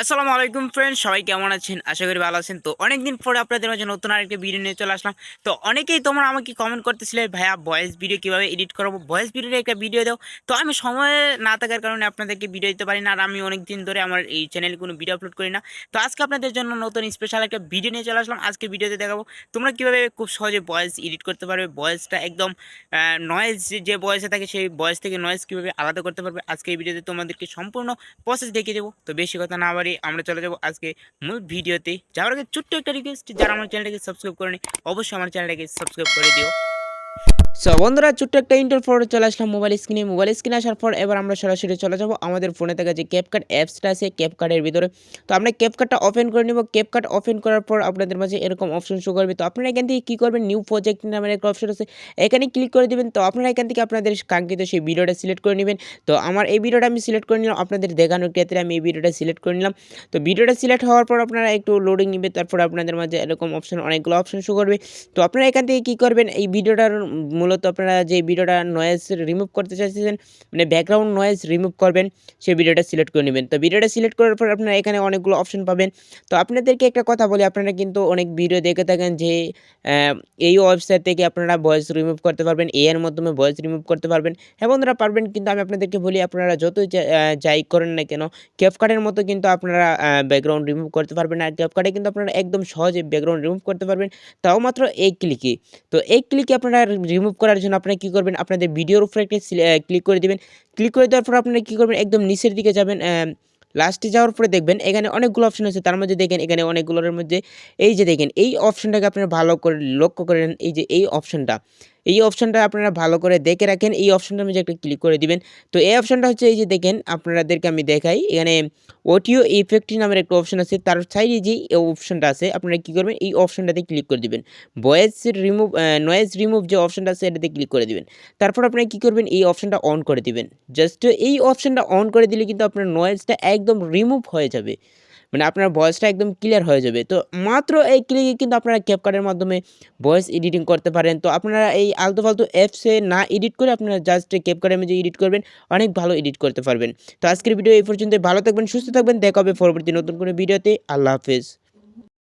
আসসালামু আলাইকুম ফ্রেন্ড সবাই কেমন আছেন? আশা করি ভালো আছেন। তো অনেকদিন পরে আপনাদের মাঝে নতুন আরেকটা ভিডিও নিয়ে চলে আসলাম। তো অনেকেই তোমরা আমাকে কমেন্ট করতেছিলে, ভাইয়া ভয়েস ভিডিও কীভাবে এডিট করব? ভয়েস ভিডিওর একটা ভিডিও দাও। তো আমি সময় না থাকার কারণে আপনাদেরকে ভিডিও দিতে পারি না, আর আমি অনেক দিন ধরে আমার এই চ্যানেলে কোনো ভিডিও আপলোড করি না। তো আজকে আপনাদের জন্য নতুন স্পেশাল একটা ভিডিও নিয়ে চলে আসলাম। আজকে ভিডিওতে দেখাবো, তোমরা কীভাবে খুব সহজে ভয়েস এডিট করতে পারবে? ভয়েসটা একদম নয়েজ যে ভয়েসে থাকে, সেই ভয়েস থেকে নয়েজ কীভাবে আলাদা করতে পারবে? আজকে এই ভিডিওতে তোমাদেরকে সম্পূর্ণ প্রসেস দেখিয়ে দেবো। তো বেশি কথা না বাড়ি আমরা চলে যাব আজকে মূল ভিডিওতে। যাওয়ার আগে ছোট্ট একটা রিকোয়েস্ট যারা আমার চ্যানেলটাকে সাবস্ক্রাইব করেনি, অবশ্যই আমার চ্যানেলটাকে সাবস্ক্রাইব করে দিও। সো বন্ধুরা, ছোট্ট একটা ইন্টার চলে আসলাম মোবাইল স্ক্রিনে মোবাইল স্ক্রিনে আসার পর এবার আমরা সরাসরি চলে যাব আমাদের ফোনে থাকা যে ক্যাপকার্ট অ্যাপসটা আছে ক্যাপকার্টের ভিতরে। তো আমরা ক্যাপকার্টটা ওপেন করে নেব। ক্যাপকার্ট ওপেন করার পর আপনাদের মাঝে এরকম অপশন শো করবে। তো আপনারা এখান থেকে কী করবেন? নিউ প্রজেক্ট নামের একটা অপশন আছে। এখানে ক্লিক করে দেবেন। তো আপনারা এখান থেকে আপনাদের কাঙ্ক্ষিত সেই ভিডিওটা সিলেক্ট করে নেবেন। তো আমার এই ভিডিওটা আমি সিলেক্ট করে নিলাম। আপনাদের দেখানোর ক্ষেত্রে আমি এই ভিডিওটা সিলেক্ট করে নিলাম। তো ভিডিওটা সিলেক্ট হওয়ার পর আপনারা একটু লোডিং নেবে। তারপর আপনাদের মাঝে এরকম অপশন অনেকগুলো অপশন শো করবে। তো আপনারা এখান থেকে কী করবেন? এই ভিডিওটার মূলত আপনারা যে ভিডিওটা নয়েজ রিমুভ করতে চাইছেন মানে ব্যাকগ্রাউন্ড নয়েজ রিমুভ করবেন সেই ভিডিওটা সিলেক্ট করে নেবেন। তো ভিডিওটা সিলেক্ট করার পর আপনারা এখানে অনেকগুলো অপশন পাবেন। তো আপনাদেরকে একটা কথা বলি, আপনারা কিন্তু অনেক ভিডিও দেখে থাকেন যে এই ওয়েবসাইট থেকে আপনারা ভয়েস রিমুভ করতে পারবেন এর মাধ্যমে ভয়েস রিমুভ করতে পারবেন। হ্যাঁ বন্ধুরা, পারবেন কিন্তু আমি আপনাদেরকে বলি, আপনারা যতই যাই করেন না কেন ক্যাপকার্টের মতো কিন্তু আপনারা ব্যাকগ্রাউন্ড রিমুভ করতে পারবেন আর ক্যাপকার্টে কিন্তু আপনারা একদম সহজে ব্যাকগ্রাউন্ড রিমুভ করতে পারবেন। তাও মাত্র এই ক্লিকে তো এই ক্লিকে আপনারা রিমুভ করার জন্য আপনারা কী করবেন? আপনাদের ভিডিওর উপরে একটা ক্লিক করে দেবেন। ক্লিক করে দেওয়ার পর আপনারা কী করবেন? একদম নিচের দিকে যাবেন লাস্টে যাওয়ার পরে দেখবেন এখানে অনেকগুলো অপশন আছে। তার মধ্যে দেখেন, এখানে অনেকগুলোর মধ্যে এই যে দেখেন, এই অপশনটাকে আপনারা ভালো করে লক্ষ্য করেন। এই যে এই অপশনটা এই অপশনটা আপনারা ভালো করে দেখে রাখেন। এই অপশনটার মধ্যে একটা ক্লিক করে দিবেন, তো এই অপশনটা হচ্ছে এই যে দেখেন, আপনাদেরকে আমি দেখাই। এখানে অডিও ইফেক্টটি নামের একটা অপশন আছে, তার সাইডে যেই অপশনটা আছে, আপনারা কী করবেন, এই অপশনটাতে ক্লিক করে দিবেন। ভয়েস রিমুভ নয়েজ রিমুভ যে অপশনটা আছে, এটাতে ক্লিক করে দিবেন। তারপর আপনারা কী করবেন, এই অপশনটা অন করে দিবেন। জাস্ট এই অপশনটা অন করে দিলে কিন্তু আপনার নয়েজটা একদম রিমুভ হয়ে যাবে। মানে আপনার ভয়েসটা একদম ক্লিয়ার হয়ে যাবে। তো মাত্র এই ক্লিকে কিন্তু আপনারা ক্যাপকার্টের মাধ্যমে ভয়েস এডিটিং করতে পারেন। তো আপনারা এই আলতু ফালতু অ্যাপসে না এডিট করে আপনারা জাস্ট ক্যাপকার্টের মধ্যে এডিট করবেন, অনেক ভালো এডিট করতে পারবেন। তো আজকের ভিডিও এই পর্যন্ত ভালো থাকবেন, সুস্থ থাকবেন। দেখা হবে পরবর্তী নতুন কোনো ভিডিওতে আল্লাহ হাফেজ।